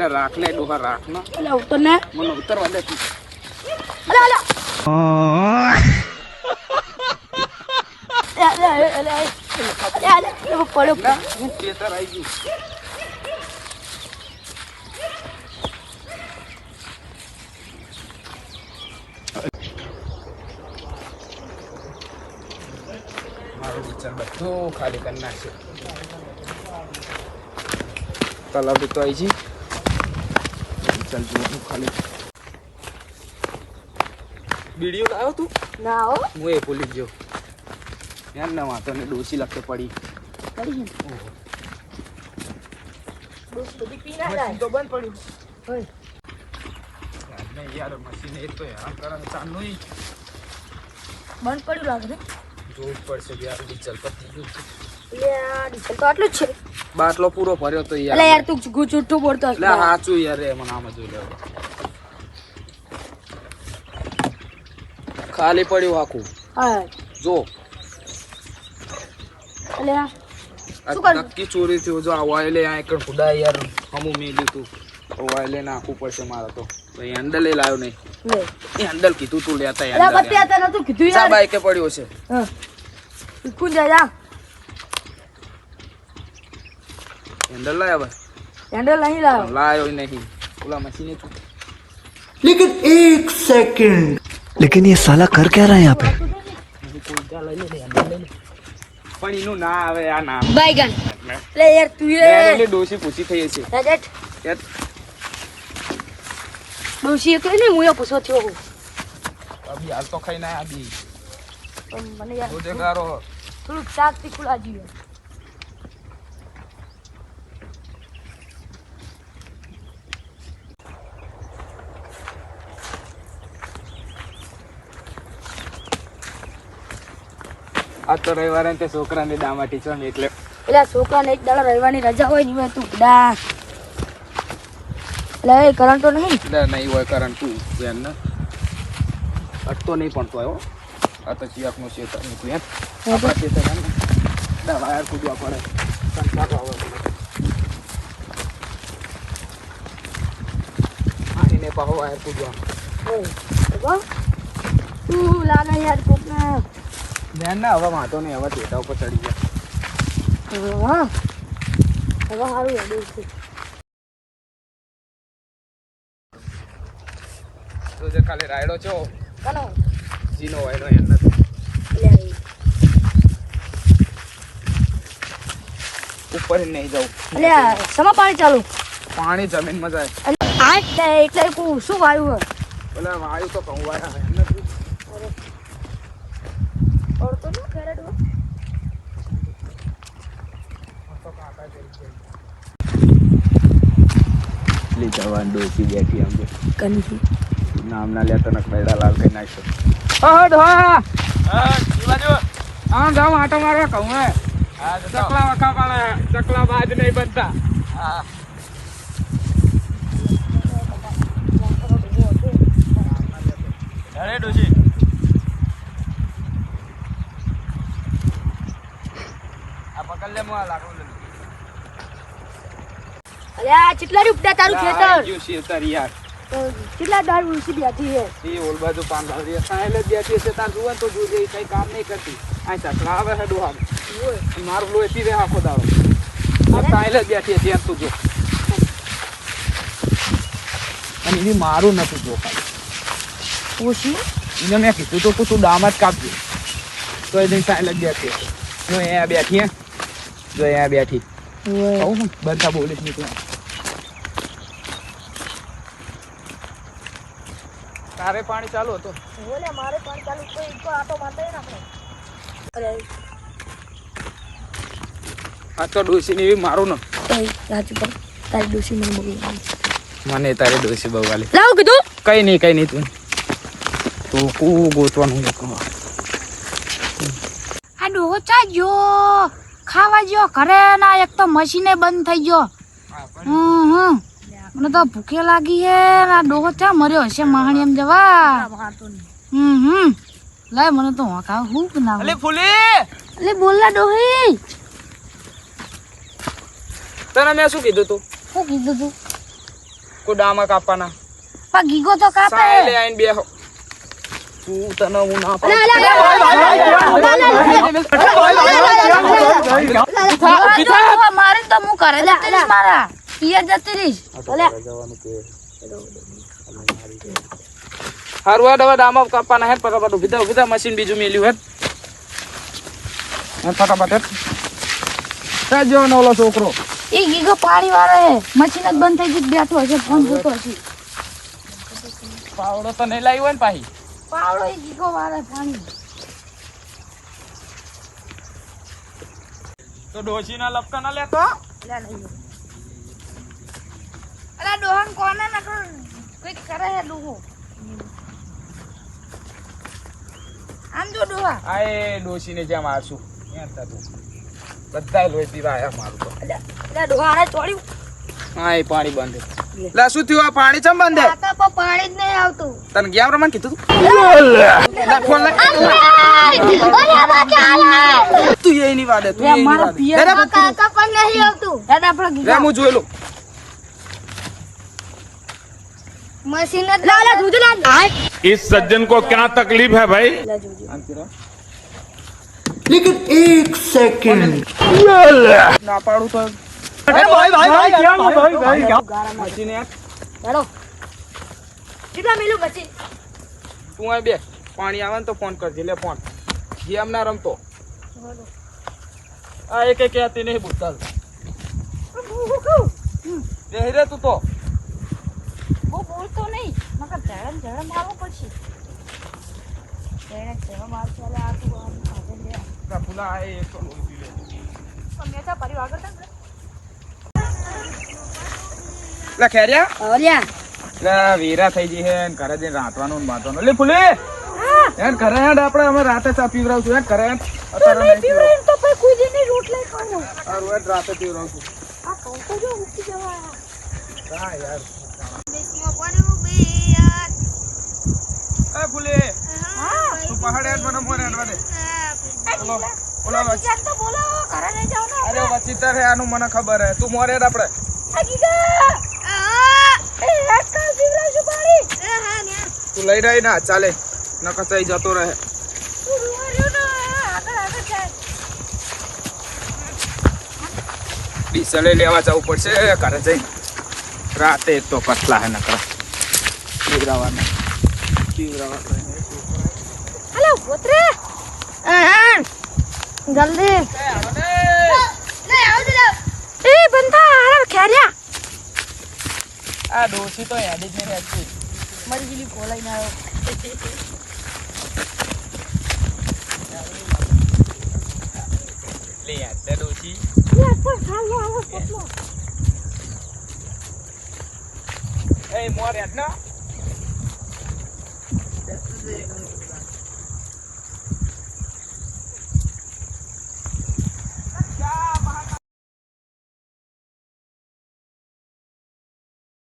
એટલે રાખ લે ડોહા રાખ ના એટલે ઉતર ને. મને ઉતરવા દે અલા અલા. વિચાર બધું ખાલી કરી નાખ્યું તલાબી તો આવી જઈ ચાલ જોવાનું ખાલી બીડીઓ લાવ્યો તું? ના હો હું એ ભૂલી જ ગયો યાર ના વાંધો ને ડોસી લખતે પડી. પડી બસ બધી પી ના જાય તો બંધ પડ્યું હોય નહીં યાર મશીન એ તો. બંધ પડ્યું લાગે જોવું જ પડશે યાર ડીઝલ પતી ગયું છે. ડીઝલ તો આટલું જ છે. બાટલો પૂરો ભર્યો તો યાર યાર તું જુઠ્ઠું બોલતો એટલે સાચું યાર રે મને આમ જોઈ લેવો. ખાલી પડ્યું આખું. હા. જો. એટલે? નક્કી ચોરી થયું. જો આ વાયલે આ એકણ ખુદા યાર હમું મેલ્યું તું. વાયલે નાખવું પડશે મારે તો. હેન્ડલ એ લાવ્યો નહીં. એ હેન્ડલ કીધું તું લેતા હેન્ડલ કીધું યાર. બાઈકે પડ્યો છે. હા. કું જા જા હેન્ડલ લાયા ભાઈ હેન્ડલ નહીં લાવ લાયો નહીં ઓલા મશીને તું लेकिन एक सेकंड लेकिन ये साला कर क्या रहा है यहाँ पे પણ એનું ના આવે આ નામ બાયગન એટલે યાર તું એટલે એ ડોસી પૂછી થઈ છે રાજેટ યાર ડોશી તો નહીં હું એ પૂછો થયો હું અભી હાલ તો ખાઈને આયા બી પણ મને યાર રોજે ગારો થોડુંક શાક તીખું લાગ્યું આ તો રવિવારે તે છોકરાને દામાટી છો ને એટલે. એટલે છોકરાને એક દાડો રવિવારની રજા હોય ને તું ડા એટલે એ કરંટ તો નહીં એટલે નહીં હોય કરંટ તું બેન ને. અટતો નહીં પણ તો આવ્યો આ તો ચિયાકનું શેતર નીકળ્યું એમ. આપણા શેતર એમ. ને વાયર કૂદવા પડે. કંટાળો આવે આને પાહો વાયર કૂદવા. ઓ તું લાગે યાર કોકને. બેન ના હવે વાંધો નહીં હવે ટેટા ઉપર ચડી ગયા. હવે સારું યાર છે તો જે ખાલી રાયડો છો જીનો વાયડો એમ નથી. ઉપર નહીં જવું એટલે સમા પાણી ચાલુ. પાણી જમીનમાં જાય. એટલે શું વાયુ પેલા વાયુ તો કહું વાયા એમ નથી ઓર તો શું કેરેટ હો એટલી જવાન ડોસી બેઠી આમ કંજી નામ ના લેતા નક બેડા લાલ કઈ નાખ્યો હા ધોવા હા જાઉં આટો મારવા કહું હે. ચકલા વખા પાડે ચકલા બાજ નહીં બનતા. અરે ડોસી આ પકડ લે મોઆ લાકડું લે અરે આ ચેટલા રૂપિયા તારું ખેતર. જો શેતર યાર. તો કેટલા દાળ ઉલસી બેઠી હે એ ઓલ બાજુ પાન લાવી સાહેલ જ બેઠી છે. તાર જુઓ ને તો જોજે એ કઈ કામ નહીં કરતી. આ ચકલા આવે છે ડોહા મારું લોહી રહે આખો દાડો. આ સાહેલ જ બેઠી છે. એમ તું જો. અને એની મારું નથી જો ખાલી ઓછી એને મેં કીધું તો કે તું ડામ જ કાપજો. તો એ દિન સાહેલ જ બેઠી છે. જો અહીંયા બેઠી હે. જો અહીંયા બેઠી. કહું ને બધા બોલે જ નહીં ત્યાં તારે પાણી ચાલુ હતું. બોલે મારે પાણી ચાલુ તો એક તો આટો મારતા ને આપણે. આ તો ડોસી ની એવી મારું ને. રાજુ પર તારી ડોસી મને બહુ મને તારે ડોસી બહુ વાલી. લાવ કીધું? કઈ નહીં કઈ નહીં તું. તું કુ ગોતવાનું એક આ ડોહો ચા ગયો. ખાવા ગયો ઘરે ના એક તો મશીને બંધ થઈ ગયો. હમ હમ. મને તો ભૂખે લાગી હે આ ડોહો ચા મર્યો હશે માહણી એમ જવા હમ હમ લાય મને તો હોકા હું ના અલે ફૂલી અલે બોલલા ડોહી તને મેં શું કીધું તું શું કીધું તું કોડામાં ડામા કાપવાના પણ ગીગો તો કાપે આઈન બે બેહો તું તને હું ના પાડું. મારે તો હું કરે મારા પિયર જતી રહીશ. હારું હેડ હવે ડામા કાપવાના હેડ ફટાફટ ઊભી થા મશીન બીજું મેલ્યું હેડ ફટાફટ હેડ હેડ જો ઓલો છોકરો. એ ગીગો પાણી વાળો હે. મશીન જ બંધ થઈ ગઈ બેઠો હશે ફોન જોતો હશે. પાવડો તો નહીં લાવ્યો ને પાહી. પાવડો એ ગીગો વાળો પાણી. તો ડોશીના લપકા ના લેતો? અલા ડોહન કોને નકર કંઈક કરે હે ડોહો? આમ જો ડોહા. આ એ ડોશીને જેમ આશું યાર થતું બધા લોહી પીવા આયા મારું તો. એટલે ડોહાને ચોડ્યું હા એ પાણી બંધ લે શું થયું? આ પાણી ચમ બંધ હે? કાકા પાણી જ નહીં આવતું. તને ગયા પ્રમાણે કીધું તું? ફોન તું વાડે તું વાડે. કાકા પણ નહીં આવતું. દાદા આપણે હું જોઈ લઉં. મશીન જ લાલા દૂધ લા इस सज्जन को क्या तकलीफ है भाई लेकिन एक सेकंड ના પાડું તો મશીન યાર હેલો કેટલા મિલું પછી તું અહીં બે પાણી આવે ને તો ફોન કરજે લે ફોન ગેમ ના રમતો આ એક એક હતી નહીં બોલતા બેહી રે તું તો બોલતો નહીં. મગર ધડમ ધડમ આવો પછી. એને ધડમ મારશે એટલે આ તું આમ ખાધે લે. ફૂલા આ એક તો પી લે. મેં તો પરિવાર કરતા લે ખેર્યા? ઓલ્યા લે વીરા થઈ ગઈ હે ને ઘરે જઈને રાંધવાનું ને બાંધવાનું. લે ફૂલી! ઘરે હેડ આપણે અમે રાતે ચા પીવડાવશું. હેડ ઘરે અત્યારે નહીં પીવડાવું. તો પછી કુજીની રોટલા ખાવો હેડ રાતે આ કહું તો જો ઉઠી જવા હા યાર. બેસમાં પડ્યું બે યાર એ ફૂલી. હા. તું પહાડ હેડ મને મોર હેડવા દે. ઓલો ઓલો વચ- તો બોલો ઘરે નહીં જાવ ને અરે વચિતર હે આનું મને ખબર હે. તું મોર હેડ આપણે એ હા ને તું લઈ રહી ના ચાલે. નકર જતો રહે. ડીસલે લેવા જવું પડશે ઘરે જઈ. રાતે તો કટલા હે નકર. હેલો જલ્દી. એ બંધા ખેર્યા. આ ડોસી તો યાદી જ નહીં રહેતી. મારી જેલી ખોલાઈ ના આવ્યો. લે ડોસી. પણ આવો પોતલો. એ મોર હેડ ના